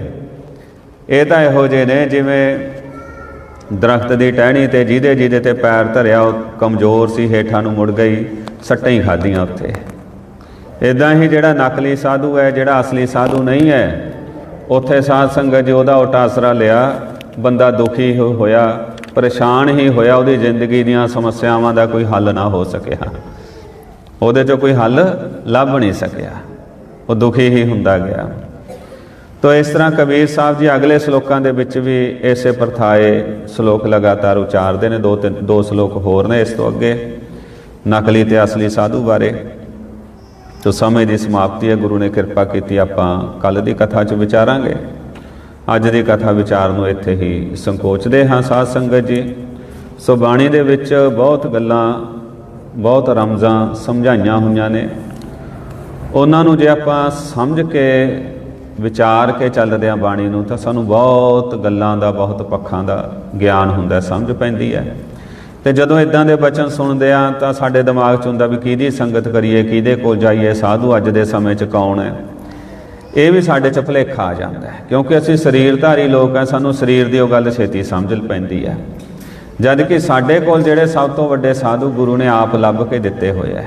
ਇਹ ਤਾਂ ਇਹੋ ਜਿਹੇ ਨੇ ਜਿਵੇਂ ਦਰਖਤ ਦੀ ਟਹਿਣੀ ਤੇ ਜਿਹਦੇ ਜਿਹਦੇ ਤੇ ਪੈਰ ਧਰਿਆ, ਉਹ ਕਮਜ਼ੋਰ ਸੀ, ਹੇਠਾਂ ਨੂੰ ਮੁੜ ਗਈ, ਸੱਟਾਂ ਹੀ ਖਾਧੀਆਂ ਉੱਥੇ। ਇਦਾਂ ਹੀ ਜਿਹੜਾ ਨਕਲੀ ਸਾਧੂ ਹੈ, ਜਿਹੜਾ ਅਸਲੀ ਸਾਧੂ ਨਹੀਂ ਹੈ, ਉੱਥੇ ਸਾਧ ਸੰਗਤ ਜੀ ਉਹਦਾ ਉਟਾਸਰਾ ਲਿਆ, ਬੰਦਾ ਦੁਖੀ ਹੋ- ਹੋਇਆ, ਪਰੇਸ਼ਾਨ ਹੀ ਹੋਇਆ, ਉਹਦੀ ਜ਼ਿੰਦਗੀ ਦੀਆਂ ਸਮੱਸਿਆਵਾਂ ਦਾ ਕੋਈ ਹੱਲ ਨਾ ਹੋ ਸਕਿਆ। ਉਹਦੇ 'ਚੋਂ ਕੋਈ ਹੱਲ ਲੱਭ ਨਹੀਂ ਸਕਿਆ। ਉਹ ਦੁਖੀ ਹੀ ਹੁੰਦਾ ਗਿਆ। ਤੋ ਇਸ ਤਰ੍ਹਾਂ ਕਬੀਰ ਸਾਹਿਬ ਜੀ ਅਗਲੇ ਸ਼ਲੋਕਾਂ ਦੇ ਵਿੱਚ ਵੀ ਇਸੇ ਪ੍ਰਥਾਏ ਸ਼ਲੋਕ ਲਗਾਤਾਰ ਉਚਾਰਦੇ ਨੇ, ਦੋ ਤਿੰਨ, ਦੋ ਸ਼ਲੋਕ ਹੋਰ ਨੇ ਇਸ ਤੋਂ ਅੱਗੇ। ਨਕਲੀ ਤੇ ਅਸਲੀ ਸਾਧੂ ਬਾਰੇ। ਤੋ ਸਮੇਂ ਦੀ ਸਮਾਪਤੀ ਹੈ, ਗੁਰੂ ਨੇ ਕਿਰਪਾ ਕੀਤੀ ਆਪਾਂ ਕੱਲ ਦੀ ਕਥਾ 'ਚ ਵਿਚਾਰਾਂਗੇ। ਅੱਜ ਦੀ ਕਥਾ ਵਿਚਾਰ ਨੂੰ ਇੱਥੇ ਹੀ ਸੰਕੋਚਦੇ ਹਾਂ ਸਾਧ ਸੰਗਤ ਜੀ। ਸੋ ਬਾਣੀ ਦੇ ਵਿੱਚ ਬਹੁਤ ਗੱਲਾਂ, ਬਹੁਤ ਰਮਜ਼ਾਂ ਸਮਝਾਈਆਂ ਹੋਈਆਂ ਨੇ। ਉਹਨਾਂ ਨੂੰ ਜੇ ਆਪਾਂ ਸਮਝ ਕੇ ਵਿਚਾਰ ਕੇ ਚੱਲਦੇ ਹਾਂ ਬਾਣੀ ਨੂੰ ਤਾਂ ਸਾਨੂੰ ਬਹੁਤ ਗੱਲਾਂ ਦਾ, ਬਹੁਤ ਪੱਖਾਂ ਦਾ ਗਿਆਨ ਹੁੰਦਾ, ਸਮਝ ਪੈਂਦੀ ਹੈ। ਤੇ ਜਦੋਂ ਇਦਾਂ ਦੇ ਬਚਨ ਸੁਣਦੇ ਆ ਤਾਂ ਸਾਡੇ ਦਿਮਾਗ 'ਚ ਹੁੰਦਾ ਵੀ ਕਿਹਦੀ ਸੰਗਤ ਕਰੀਏ, ਕਿਹਦੇ ਕੋਲ ਜਾਈਏ, ਸਾਧੂ ਅੱਜ ਦੇ ਸਮੇਂ 'ਚ ਕੌਣ ਹੈ? ਇਹ ਵੀ ਸਾਡੇ 'ਚ ਭੁਲੇਖਾ ਆ ਜਾਂਦਾ ਹੈ, ਕਿਉਂਕਿ ਅਸੀਂ ਸਰੀਰਧਾਰੀ ਲੋਕ ਆ ਸਾਨੂੰ ਸਰੀਰ ਦੀ ਉਹ ਗੱਲ ਛੇਤੀ ਸਮਝ ਪੈਂਦੀ ਹੈ। ਜਦ ਕਿ ਸਾਡੇ ਕੋਲ ਜਿਹੜੇ ਸਭ ਤੋਂ ਵੱਡੇ ਸਾਧੂ ਗੁਰੂ ਨੇ ਆਪ ਲੱਭ ਕੇ ਦਿੱਤੇ ਹੋਏ ਆ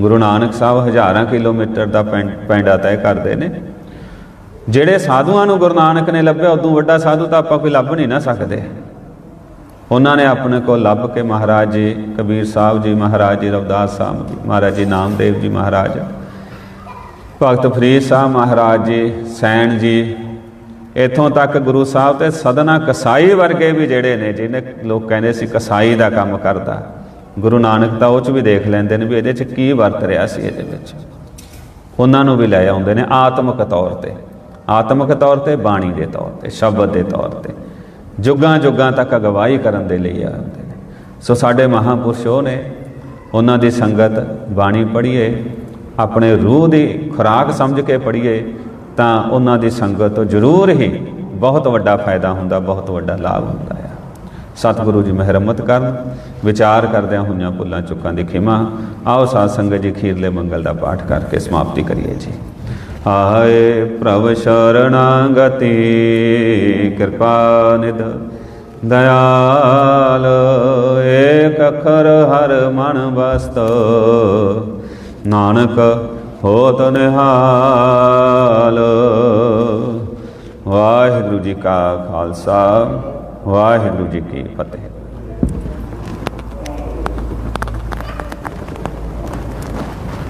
ਗੁਰੂ ਨਾਨਕ ਸਾਹਿਬ ਹਜ਼ਾਰਾਂ ਕਿਲੋਮੀਟਰ ਦਾ ਪੈਂ- ਪੈਂਡਾ ਤੈਅ ਕਰਦੇ ਨੇ। ਜਿਹੜੇ ਸਾਧੂਆਂ ਨੂੰ ਗੁਰੂ ਨਾਨਕ ਨੇ ਲੱਭਿਆ, ਉਦੋਂ ਵੱਡਾ ਸਾਧੂ ਤਾਂ ਆਪਾਂ ਕੋਈ ਲੱਭ ਨਹੀਂ ਨਾ ਸਕਦੇ। ਉਹਨਾਂ ਨੇ ਆਪਣੇ ਕੋਲ ਲੱਭ ਕੇ ਮਹਾਰਾਜ ਜੀ, ਕਬੀਰ ਸਾਹਿਬ ਜੀ, ਮਹਾਰਾਜ ਜੀ, ਰਵਦਾਸ ਸਾਹਿਬ ਜੀ, ਮਹਾਰਾਜ ਜੀ, ਨਾਮਦੇਵ ਜੀ, ਮਹਾਰਾਜ। ਭਗਤ ਫਰੀਦ ਸਾਹਿਬ, ਮਹਾਰਾਜ ਜੀ, ਸੈਣ ਜੀ, ਇਥੋਂ ਤੱਕ ਗੁਰੂ ਸਾਹਿਬ ਤੇ ਸਦਨਾ ਕਸਾਈ ਵਰਗੇ ਵੀ ਜਿਹੜੇ ਨੇ, ਜਿਹਨੇ ਲੋਕ ਕਹਿੰਦੇ ਸੀ ਕਸਾਈ ਦਾ ਕੰਮ ਕਰਦਾ। ਗੁਰੂ ਨਾਨਕ ਤਾਂ ਉਹ ਚ ਵੀ ਦੇਖ ਲੈਂਦੇ ਨੇ ਵੀ ਇਹਦੇ ਚ ਕੀ ਵਰਤ ਰਿਹਾ ਸੀ ਇਹਦੇ ਵਿੱਚ। ਉਹਨਾਂ ਨੂੰ ਵੀ ਲੈ ਆਉਂਦੇ ਨੇ ਆਤਮਿਕ ਤੌਰ ਤੇ। ਆਤਮਿਕ ਤੌਰ ਤੇ, ਬਾਣੀ ਦੇ ਤੌਰ ਤੇ, ਸ਼ਬਦ ਦੇ ਤੌਰ ਤੇ। ਜੁਗਾਂ ਜੁਗਾਂ ਤੱਕ ਅਗਵਾਈ ਕਰਨ ਦੇ ਲਈ ਆਉਂਦੇ ਨੇ। ਸੋ ਸਾਡੇ ਮਹਾਪੁਰਸ਼ ਉਹ ਨੇ, ਉਹਨਾਂ ਦੀ ਸੰਗਤ ਬਾਣੀ ਪੜ੍ਹੀਏ, ਆਪਣੇ ਰੂਹ ਦੀ ਖੁਰਾਕ ਸਮਝ ਕੇ ਪੜ੍ਹੀਏ, ਤਾਂ ਉਹਨਾਂ ਦੀ ਸੰਗਤ ਤੋਂ ਜ਼ਰੂਰ ਹੀ ਬਹੁਤ ਵੱਡਾ ਫਾਇਦਾ ਹੁੰਦਾ, ਬਹੁਤ ਵੱਡਾ ਲਾਭ ਹੁੰਦਾ ਹੈ ਸਤਿਗੁਰੂ ਜੀ ਮਿਹਰਮਤ ਕਰਨ, ਵਿਚਾਰ ਕਰਦਿਆਂ ਹੋਈਆਂ ਭੁੱਲਾਂ ਚੁੱਕਾਂ ਦੀ ਖਿਮਾ, ਆਓ ਸਾਧ ਸੰਗਤ ਜੀ ਖੀਰਲੇ ਮੰਗਲ ਦਾ ਪਾਠ ਕਰਕੇ ਸਮਾਪਤੀ ਕਰੀਏ ਜੀ। ਆਏ ਪ੍ਰਭ ਸ਼ਰਣਾਗਤੀ, ਕਿਰਪਾ ਨਿਧ। ਦਇਆਲ, ਏਕ ਅੱਖਰ ਹਰ ਮਨ ਵਸਤ। ਨਾਨਕ ਹੋਤ ਨਿਹਾਲ। ਵਾਹਿਗੁਰੂ ਜੀ ਕਾ ਖਾਲਸਾ, ਵਾਹਿਗੁਰੂ ਜੀ ਕੀ ਫਤਿਹ।